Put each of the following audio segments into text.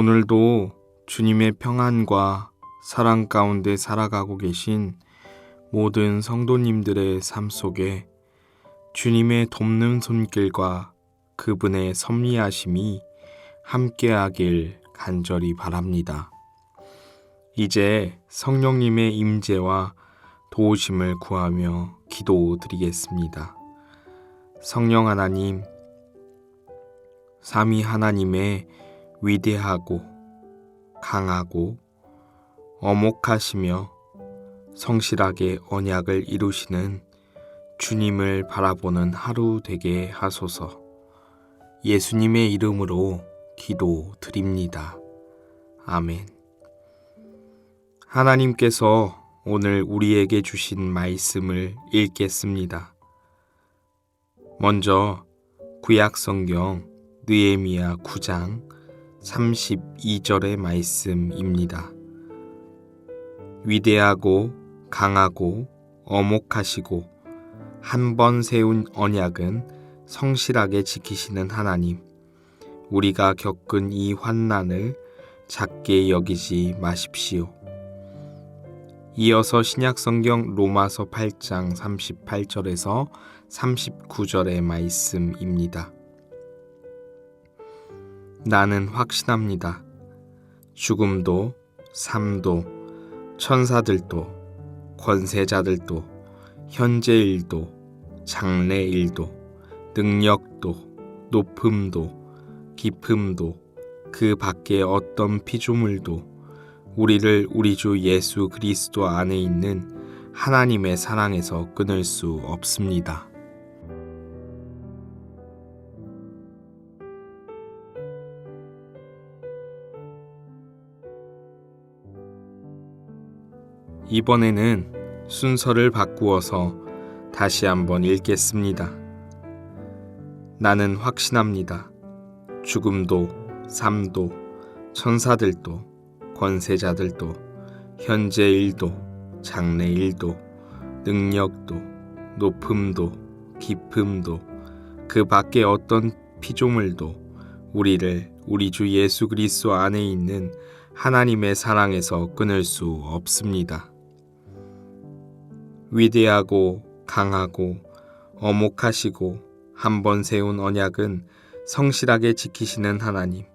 오늘도 주님의 평안과 사랑 가운데 살아가고 계신 모든 성도님들의 삶 속에 주님의 돕는 손길과 그분의 섭리하심이 함께하길 간절히 바랍니다. 이제 성령님의 임재와 도우심을 구하며 기도드리겠습니다. 성령 하나님, 삼위 하나님의 위대하고 강하고 어목하시며 성실하게 언약을 이루시는 주님을 바라보는 하루 되게 하소서. 예수님의 이름으로 기도 드립니다. 아멘. 하나님께서 오늘 우리에게 주신 말씀을 읽겠습니다. 먼저 구약 성경 느헤미야 9장 32절의 말씀입니다. 위대하고 강하고 어목하시고 한 번 세운 언약은 성실하게 지키시는 하나님. 우리가 겪은 이 환난을 작게 여기지 마십시오. 이어서 신약 성경 로마서 8장 38절에서 39절의 말씀입니다. 나는 확신합니다. 죽음도 삶도 천사들도 권세자들도 현재 일도 장래 일도 능력도 높음도 깊음도 그 밖에 어떤 피조물도 우리를 우리 주 예수 그리스도 안에 있는 하나님의 사랑에서 끊을 수 없습니다. 이번에는 순서를 바꾸어서 다시 한번 읽겠습니다. 나는 확신합니다. 죽음도, 삶도, 천사들도, 권세자들도, 현재 일도, 장래 일도, 능력도, 높음도, 깊음도, 그 밖에 어떤 피조물도 우리를 우리 주 예수 그리스도 안에 있는 하나님의 사랑에서 끊을 수 없습니다. 위대하고 강하고 어목하시고 한 번 세운 언약은 성실하게 지키시는 하나님.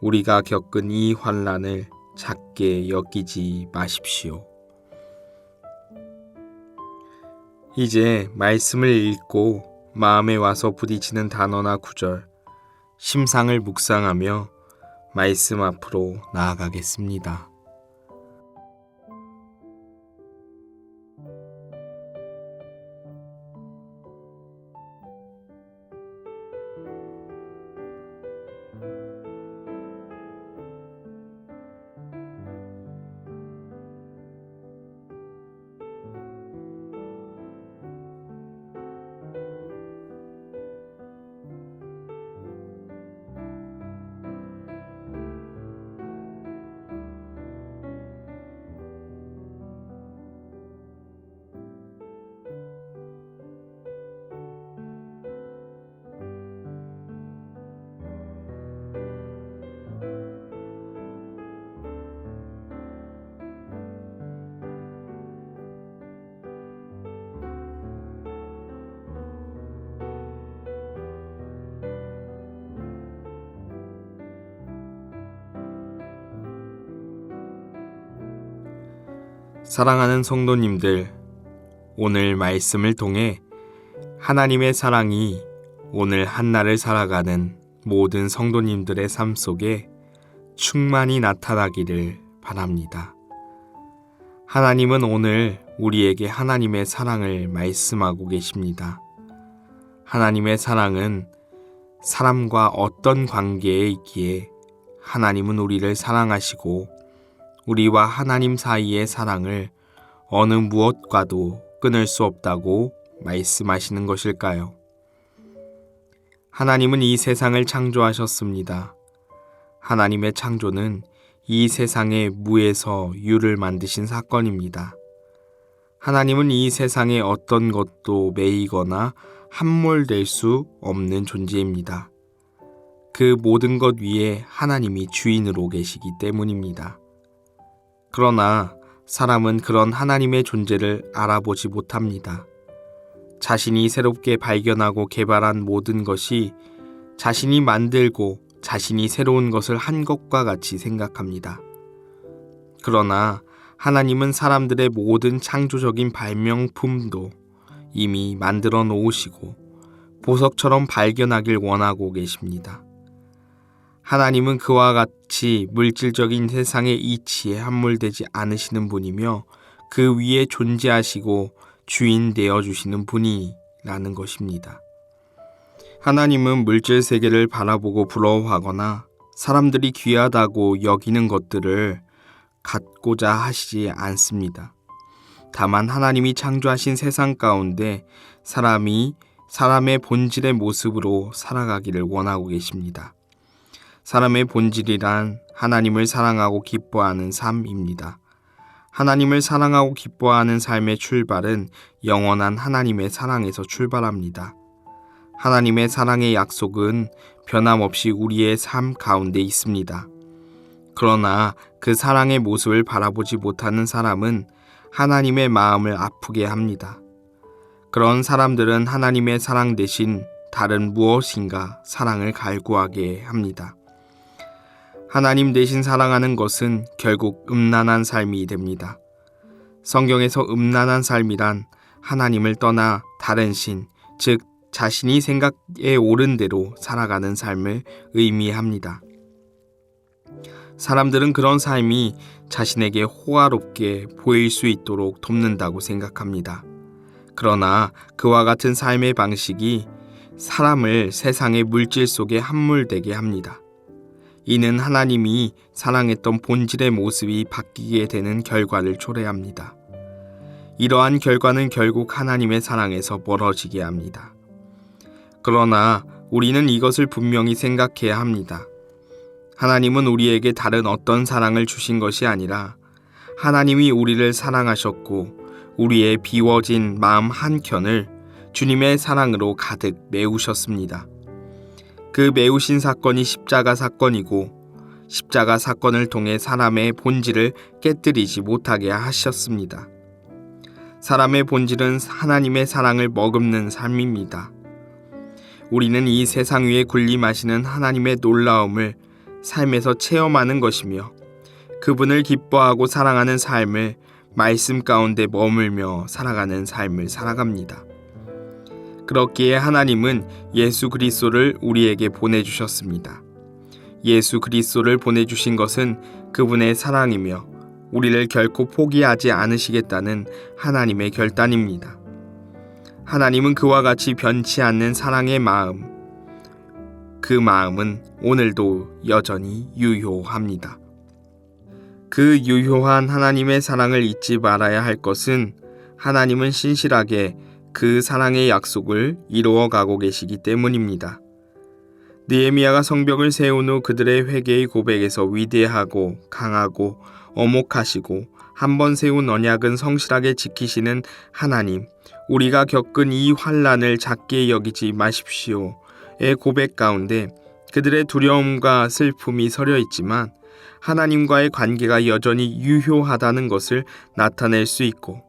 우리가 겪은 이 환란을 작게 여기지 마십시오. 이제 말씀을 읽고 마음에 와서 부딪히는 단어나 구절, 심상을 묵상하며 말씀 앞으로 나아가겠습니다. 사랑하는 성도님들, 오늘 말씀을 통해 하나님의 사랑이 오늘 한날을 살아가는 모든 성도님들의 삶 속에 충만히 나타나기를 바랍니다. 하나님은 오늘 우리에게 하나님의 사랑을 말씀하고 계십니다. 하나님의 사랑은 사람과 어떤 관계에 있기에 하나님은 우리를 사랑하시고 우리와 하나님 사이의 사랑을 어느 무엇과도 끊을 수 없다고 말씀하시는 것일까요? 하나님은 이 세상을 창조하셨습니다. 하나님의 창조는 이 세상의 무에서 유를 만드신 사건입니다. 하나님은 이 세상의 어떤 것도 매이거나 함몰될 수 없는 존재입니다. 그 모든 것 위에 하나님이 주인으로 계시기 때문입니다. 그러나 사람은 그런 하나님의 존재를 알아보지 못합니다. 자신이 새롭게 발견하고 개발한 모든 것이 자신이 만들고 자신이 새로운 것을 한 것과 같이 생각합니다. 그러나 하나님은 사람들의 모든 창조적인 발명품도 이미 만들어 놓으시고 보석처럼 발견하길 원하고 계십니다. 하나님은 그와 같이 물질적인 세상의 이치에 함몰되지 않으시는 분이며 그 위에 존재하시고 주인 되어 주시는 분이라는 것입니다. 하나님은 물질 세계를 바라보고 부러워하거나 사람들이 귀하다고 여기는 것들을 갖고자 하시지 않습니다. 다만 하나님이 창조하신 세상 가운데 사람이 사람의 본질의 모습으로 살아가기를 원하고 계십니다. 사람의 본질이란 하나님을 사랑하고 기뻐하는 삶입니다. 하나님을 사랑하고 기뻐하는 삶의 출발은 영원한 하나님의 사랑에서 출발합니다. 하나님의 사랑의 약속은 변함없이 우리의 삶 가운데 있습니다. 그러나 그 사랑의 모습을 바라보지 못하는 사람은 하나님의 마음을 아프게 합니다. 그런 사람들은 하나님의 사랑 대신 다른 무엇인가 사랑을 갈구하게 합니다. 하나님 대신 사랑하는 것은 결국 음란한 삶이 됩니다. 성경에서 음란한 삶이란 하나님을 떠나 다른 신, 즉 자신이 생각에 옳은 대로 살아가는 삶을 의미합니다. 사람들은 그런 삶이 자신에게 호화롭게 보일 수 있도록 돕는다고 생각합니다. 그러나 그와 같은 삶의 방식이 사람을 세상의 물질 속에 함몰되게 합니다. 이는 하나님이 사랑했던 본질의 모습이 바뀌게 되는 결과를 초래합니다. 이러한 결과는 결국 하나님의 사랑에서 멀어지게 합니다. 그러나 우리는 이것을 분명히 생각해야 합니다. 하나님은 우리에게 다른 어떤 사랑을 주신 것이 아니라 하나님이 우리를 사랑하셨고 우리의 비워진 마음 한켠을 주님의 사랑으로 가득 메우셨습니다. 그 메우신 사건이 십자가 사건이고 십자가 사건을 통해 사람의 본질을 깨뜨리지 못하게 하셨습니다. 사람의 본질은 하나님의 사랑을 머금는 삶입니다. 우리는 이 세상 위에 군림하시는 하나님의 놀라움을 삶에서 체험하는 것이며 그분을 기뻐하고 사랑하는 삶을 말씀 가운데 머물며 살아가는 삶을 살아갑니다. 그렇기에 하나님은 예수 그리스도를 우리에게 보내주셨습니다. 예수 그리스도를 보내주신 것은 그분의 사랑이며 우리를 결코 포기하지 않으시겠다는 하나님의 결단입니다. 하나님은 그와 같이 변치 않는 사랑의 마음, 그 마음은 오늘도 여전히 유효합니다. 그 유효한 하나님의 사랑을 잊지 말아야 할 것은 하나님은 신실하게 그 사랑의 약속을 이루어 가고 계시기 때문입니다. 느에미아가 성벽을 세운 후 그들의 회개의 고백에서 위대하고 강하고 어목하시고 한 번 세운 언약은 성실하게 지키시는 하나님, 우리가 겪은 이 환란을 작게 여기지 마십시오. 의 고백 가운데 그들의 두려움과 슬픔이 서려 있지만 하나님과의 관계가 여전히 유효하다는 것을 나타낼 수 있고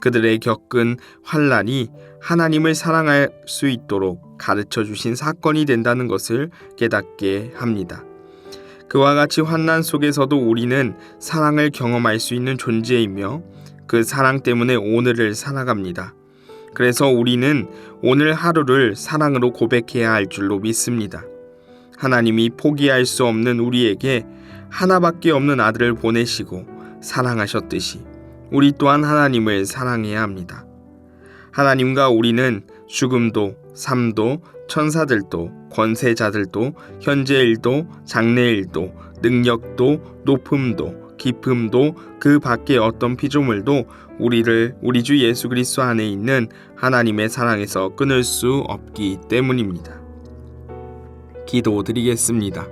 그들의 겪은 환란이 하나님을 사랑할 수 있도록 가르쳐 주신 사건이 된다는 것을 깨닫게 합니다. 그와 같이 환난 속에서도 우리는 사랑을 경험할 수 있는 존재이며 그 사랑 때문에 오늘을 살아갑니다. 그래서 우리는 오늘 하루를 사랑으로 고백해야 할 줄로 믿습니다. 하나님이 포기할 수 없는 우리에게 하나밖에 없는 아들을 보내시고 사랑하셨듯이 우리 또한 하나님을 사랑해야 합니다. 하나님과 우리는 죽음도 삶도 천사들도 권세자들도 현재 일도 장래 일도 능력도 높음도 깊음도 그 밖의 어떤 피조물도 우리를 우리 주 예수 그리스도 안에 있는 하나님의 사랑에서 끊을 수 없기 때문입니다. 기도드리겠습니다.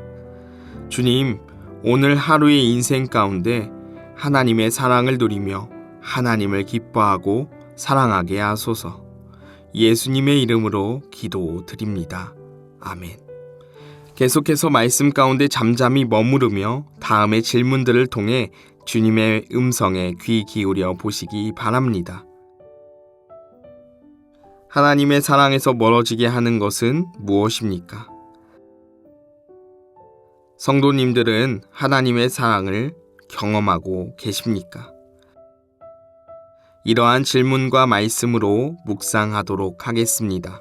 주님, 오늘 하루의 인생 가운데 하나님의 사랑을 누리며 하나님을 기뻐하고 사랑하게 하소서. 예수님의 이름으로 기도 드립니다. 아멘. 계속해서 말씀 가운데 잠잠히 머무르며 다음의 질문들을 통해 주님의 음성에 귀 기울여 보시기 바랍니다. 하나님의 사랑에서 멀어지게 하는 것은 무엇입니까? 성도님들은 하나님의 사랑을 경험하고 계십니까? 이러한 질문과 말씀으로 묵상하도록 하겠습니다.